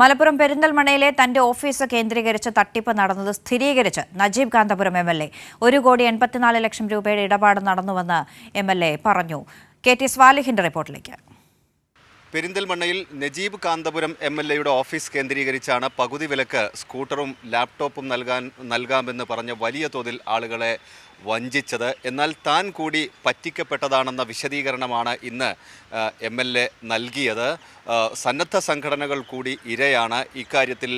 മലപ്പുറം പെരിന്തൽമണയിലെ തന്റെ ഓഫീസ് കേന്ദ്രീകരിച്ച് തട്ടിപ്പ് നടന്നത് സ്ഥിരീകരിച്ച് Najeeb Kanthapuram M L A. ഒരു കോടി എൺപത്തിനാല് ലക്ഷം രൂപയുടെ ഇടപാട് നടന്നുവെന്ന് എം എൽ എ പറഞ്ഞു. കെ ടി സ്വാലിഹിന്റെ റിപ്പോർട്ടിലേക്ക്. പെരിന്തൽമണ്ണയിൽ നജീബ് കാന്തപുരം എം എൽ എയുടെ ഓഫീസ് കേന്ദ്രീകരിച്ചാണ് പകുതി വിലക്ക് സ്കൂട്ടറും ലാപ്ടോപ്പും നൽകാൻ നൽകാമെന്ന് പറഞ്ഞ് വലിയ തോതിൽ ആളുകളെ വഞ്ചിച്ചത്. എന്നാൽ താൻ കൂടി പറ്റിക്കപ്പെട്ടതാണെന്ന വിശദീകരണമാണ് ഇന്ന് എം എൽ എ നൽകിയത്. സന്നദ്ധ സംഘടനകൾ കൂടി ഇരയാണ്. ഇക്കാര്യത്തിൽ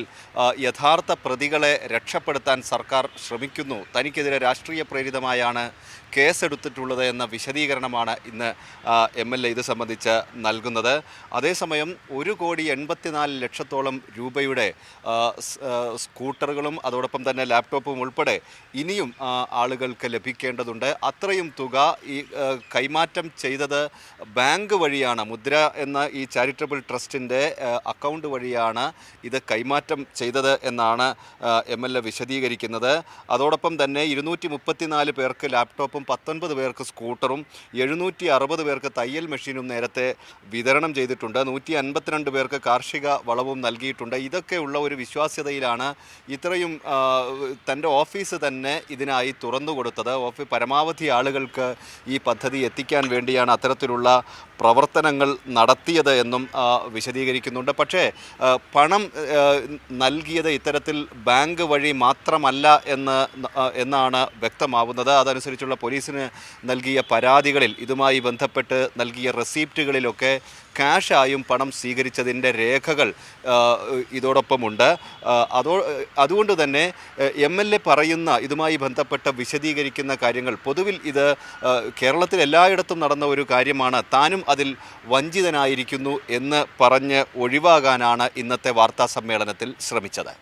യഥാർത്ഥ പ്രതികളെ രക്ഷപ്പെടുത്താൻ സർക്കാർ ശ്രമിക്കുന്നു. തനിക്കെതിരെ രാഷ്ട്രീയ പ്രേരിതമായാണ് കേസെടുത്തിട്ടുള്ളത് എന്ന വിശദീകരണമാണ് ഇന്ന് എം എൽ എ ഇത് സംബന്ധിച്ച് നൽകുന്നത്. അതേസമയം ഒരു കോടി എൺപത്തിനാല് ലക്ഷത്തോളം രൂപയുടെ സ്കൂട്ടറുകളും അതോടൊപ്പം തന്നെ ലാപ്ടോപ്പും ഉൾപ്പെടെ ഇനിയും ആളുകൾക്ക് ലഭിക്കേണ്ടതുണ്ട്. അത്രയും തുക ഈ കൈമാറ്റം ചെയ്തത് ബാങ്ക് വഴിയാണ്. മുദ്ര എന്ന ഈ ചാരിറ്റബിൾ ട്രസ്റ്റിന്റെ അക്കൗണ്ട് വഴിയാണ് ഇത് കൈമാറ്റം ചെയ്തത് എന്നാണ് എം എൽ എ വിശദീകരിക്കുന്നത്. അതോടൊപ്പം തന്നെ ഇരുന്നൂറ്റി മുപ്പത്തിനാല് പേർക്ക് ലാപ്ടോപ്പും പത്തൊൻപത് പേർക്ക് സ്കൂട്ടറും എഴുന്നൂറ്റി അറുപത് പേർക്ക് തയ്യൽ മെഷീനും നേരത്തെ വിതരണം ചെയ്തിട്ടുണ്ട്. നൂറ്റി അൻപത്തിരണ്ട് പേർക്ക് കാർഷിക വളവും നൽകിയിട്ടുണ്ട്. ഇതൊക്കെയുള്ള ഒരു വിശ്വാസ്യതയിലാണ് ഇത്രയും തന്റെ ഓഫീസ് തന്നെ ഇതിനായി തുറന്നു കൊടുത്തത്. ഓഫീ പരമാവധി ആളുകൾക്ക് ഈ പദ്ധതി എത്തിക്കാൻ വേണ്ടിയാണ് അത്തരത്തിലുള്ള പ്രവർത്തനങ്ങൾ നടത്തിയത് എന്നും വിശദീകരിക്കുന്നുണ്ട്. പക്ഷേ പണം നൽകിയത് ഇത്തരത്തിൽ ബാങ്ക് വഴി മാത്രമല്ല എന്ന് എന്നാണ് വ്യക്തമാവുന്നത്. അതനുസരിച്ചുള്ള പോലീസിന് നൽകിയ പരാതികളിൽ ഇതുമായി ബന്ധപ്പെട്ട് നൽകിയ റെസീപ്റ്റുകളിലൊക്കെ ക്യാഷായും പണം സ്വീകരിച്ചതിന്റെ രേഖകൾ ഇതോടൊപ്പമുണ്ട്. അതോ അതുകൊണ്ട് തന്നെ എം എൽ എ പറയുന്ന ഇതുമായി ബന്ധപ്പെട്ട വിശദീകരിക്കുന്ന കാര്യങ്ങൾ പൊതുവിൽ ഇത് കേരളത്തിൽ എല്ലായിടത്തും നടന്ന ഒരു കാര്യമാണ് താനും അതിൽ വഞ്ചിതനായിരിക്കുന്നു എന്ന് പറഞ്ഞ് ഒഴിവാകാനാണ് ഇന്നത്തെ വാർത്താ സമ്മേളനത്തിൽ ശ്രമിച്ചത്.